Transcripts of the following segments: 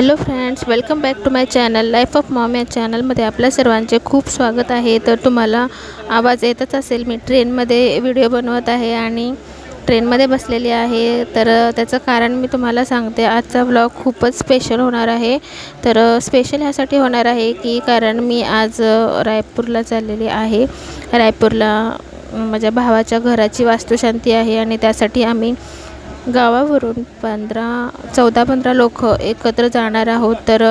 Hello friends welcome back to my channel life of mom या चॅनलमध्ये आपल्या सर्वांचे खूप स्वागत आहे. तर तुम्हाला आवाज येतच असेल मी ट्रेनमध्ये व्हिडिओ बनवत आहे आणि ट्रेनमध्ये बसलेली आहे. तर त्याचं कारण मी तुम्हाला सांगते आजचा ब्लॉग खूपच स्पेशल होणार आहे. तर स्पेशल ह्यासाठी होणार आहे की कारण मी आज रायपूरला चाललेली आहे. रायपूरला माझ्या भावाच्या घराची वास्तुशांती आहे आणि त्यासाठी आम्ही गावावरून पंधरा चौदा पंधरा लोक एकत्र जाणार आहोत. तर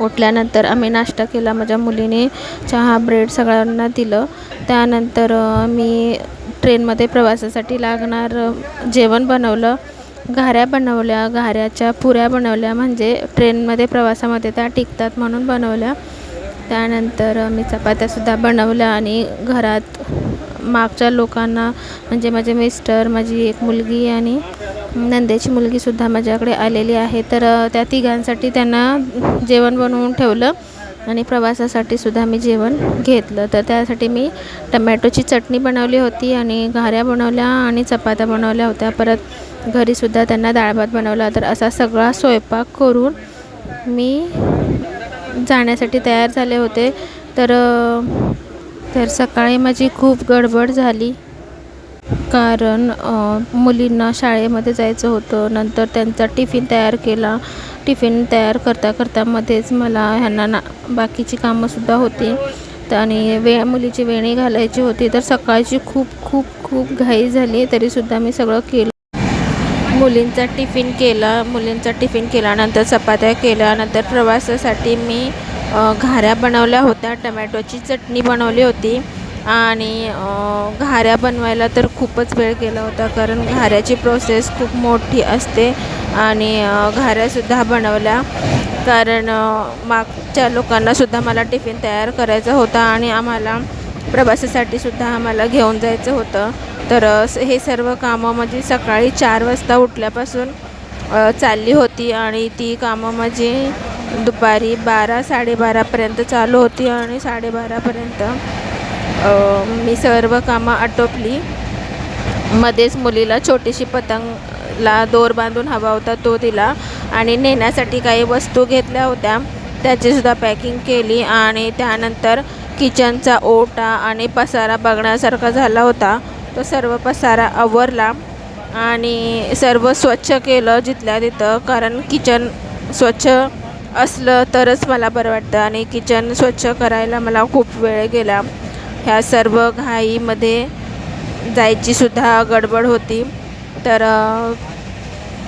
उठल्यानंतर आम्ही नाश्ता केला. माझ्या मुलीने चहा ब्रेड सगळ्यांना दिलं. त्यानंतर मी ट्रेनमध्ये प्रवासासाठी लागणार जेवण बनवलं. घाऱ्या बनवल्या. घाऱ्याच्या पुऱ्या बनवल्या. म्हणजे ट्रेनमध्ये प्रवासामध्ये त्या टिकतात म्हणून बनवल्या. त्यानंतर मी चपात्यासुद्धा बनवल्या आणि घरात मागच्या लोकांना म्हणजे माझे मिस्टर माझी एक मुलगी आणि नंदेची मुलगीसुद्धा माझ्याकडे आलेली आहे. तर त्या तिघांसाठी त्यांना जेवण बनवून ठेवलं आणि प्रवासासाठी सुद्धा मी जेवण घेतलं. तर त्यासाठी मी टमॅटोची चटणी बनवली होती आणि घाऱ्या बनवल्या आणि चपात्या बनवल्या होत्या. परत घरीसुद्धा त्यांना डाळ भात बनवला. तर असा सगळा स्वयंपाक करून मी जाण्यासाठी तयार झाले होते. तर तर सकाळी माझी खूप गडबड झाली. कारण मुलींना शाळेमध्ये जायचं होतं. नंतर त्यांचा टिफिन तयार केला. टिफिन तयार करता करता मध्येच मला ह्यांना ना बाकीची कामंसुद्धा होती. तर आणि वे मुलीची वेणी घालायची होती. तर सकाळची खूप खूप खूप घाई झाली. तरीसुद्धा मी सगळं केलं. मुलींचा टिफिन केला. मुलींचा टिफिन केल्यानंतर चपात्या केल्या. नंतर प्रवासासाठी मी घाऱ्या बनवल्या होत्या टमॅटोची चटणी बनवली होती आणि घाऱ्या बनवायला तर खूपच वेळ गेला होता कारण घाऱ्याची प्रोसेस खूप मोठी असते आणि घाऱ्यासुद्धा बनवल्या कारण मागच्या लोकांनासुद्धा मला टिफिन तयार करायचा होता आणि आम्हाला प्रवासासाठी सुद्धा आम्हाला घेऊन जायचं होतं. तर हे सर्व कामं म्हणजे सकाळी चार वाजता उठल्यापासून चालली होती आणि ती कामं माझी दुपारी बारा साडेबारापर्यंत चालू होती आणि साडेबारापर्यंत मी सर्व कामं आटोपली. मध्येच मुलीला छोटीशी पतंगला दोर बांधून हवा होता तो दिला आणि नेण्यासाठी काही वस्तू घेतल्या होत्या. त्याचीसुद्धा पॅकिंग केली आणि त्यानंतर किचनचा ओटा आणि पसारा बघण्यासारखा झाला होता. तो सर्व पसारा आवरला आणि सर्व स्वच्छ केलं जिथल्या तिथं कारण किचन स्वच्छ असलं तरच मला बरं वाटतं. आणि किचन स्वच्छ करायला मला खूप वेळ गेला. ह्या सर्व घाईमध्ये जायचीसुद्धा गडबड होती. तर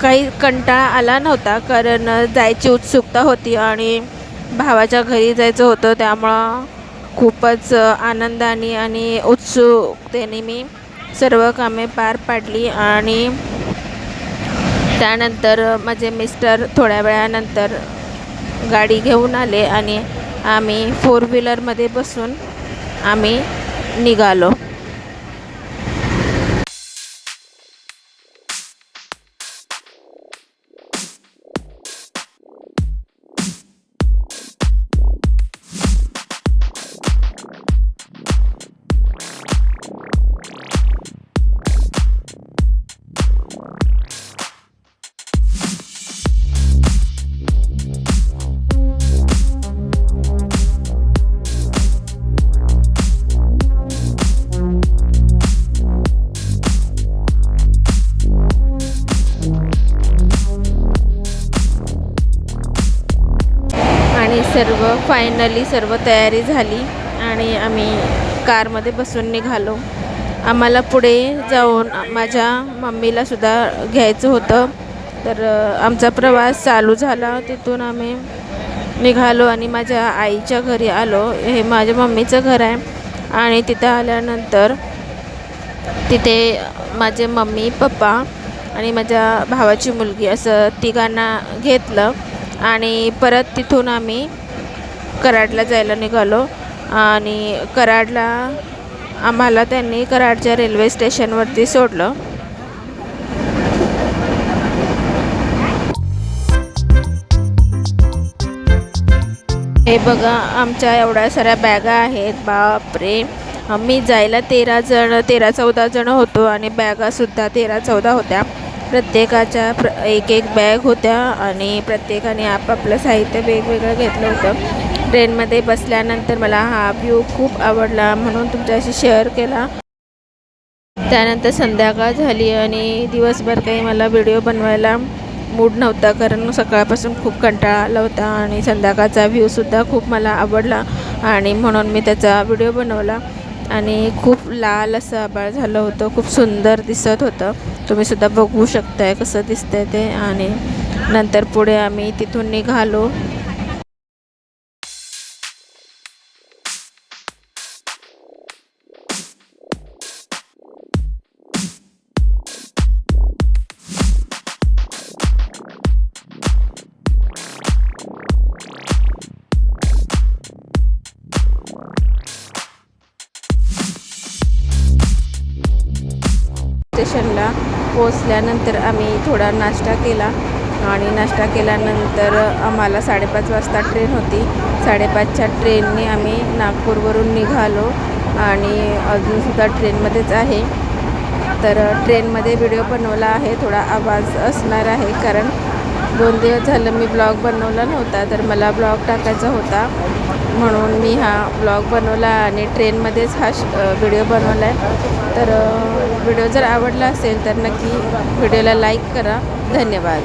काही कंटाळा आला नव्हता. कारण जायची उत्सुकता होती आणि भावाच्या घरी जायचं होतं. त्यामुळं खूपच आनंदाने आणि उत्सुकतेने मी सर्व कामे पार पाडली. आणि त्यानंतर माझे मिस्टर थोड्या वेळानंतर गाडी घेऊन आले आणि आम्ही फोर व्हीलरमध्ये बसून आम्ही निघालो. सर्व फायनली सर्व तयारी झाली आणि आम्ही कारमध्ये बसून निघालो. आम्हाला पुढे जाऊन माझ्या मम्मीला सुद्धा घ्यायचं होतं. तर आमचा प्रवास चालू झाला. तिथून आम्ही निघालो आणि माझ्या आईच्या घरी आलो. हे माझ्या मम्मीचं घर आहे. आणि तिथं आल्यानंतर तिथे माझे मम्मी पप्पा आणि माझ्या भावाची मुलगी असं तिघांना घेतलं. आणि परत तिथून आम्ही कराडला जायला निघालो. आणि कराडला आम्हाला त्यांनी कराडच्या रेल्वे स्टेशनवरती सोडलं. हे बघा आमच्या एवढ्या साऱ्या बॅगा आहेत. बापरे. मी जायला तेरा जण तेरा चौदा जण होतो आणि बॅगासुद्धा तेरा चौदा होत्या. प्रत्येकाच्या प्र एक एक बॅग होत्या आणि प्रत्येकाने आपापलं साहित्य वेगवेगळं घेतलं होतं. ट्रेनमध्ये बसल्यानंतर मला हा व्ह्यू खूप आवडला म्हणून तुमच्याशी शेअर केला. त्यानंतर संध्याकाळ झाली आणि दिवसभर काही मला व्हिडिओ बनवायला मूड नव्हता कारण सकाळपासून खूप कंटाळा आला होता आणि संध्याकाळचा व्ह्यूसुद्धा खूप मला आवडला आणि म्हणून मी त्याचा व्हिडिओ बनवला. आणि खूप लाल असं आभाळ झालं होतं खूप सुंदर दिसत होतं. तुम्हीसुद्धा बघू शकताय कसं दिसतंय ते. आणि नंतर पुढे आम्ही तिथून निघालो. स्टेशनला पोचल्यानंतर आम्ही थोडा नाश्ता केला आणि नाश्ता केल्यानंतर आम्हाला साडेपाच वाजता ट्रेन होती. साडेपाचच्या ट्रेनने आम्ही नागपूरवरून निघालो आणि अजूनसुद्धा ट्रेनमध्येच आहे. तर ट्रेनमध्ये व्हिडिओ बनवला आहे थोडा आवाज असणार आहे कारण दोन दिवस झालं मी ब्लॉग बनवला नव्हता तर मला ब्लॉग टाकायचा होता. म्हणून मी हा ब्लॉग बनवला आणि ट्रेनमध्येच हा श व्हिडिओ बनवला आहे. तर व्हिडिओ जर आवडला असेल तर नक्की व्हिडिओला लाईक करा. धन्यवाद.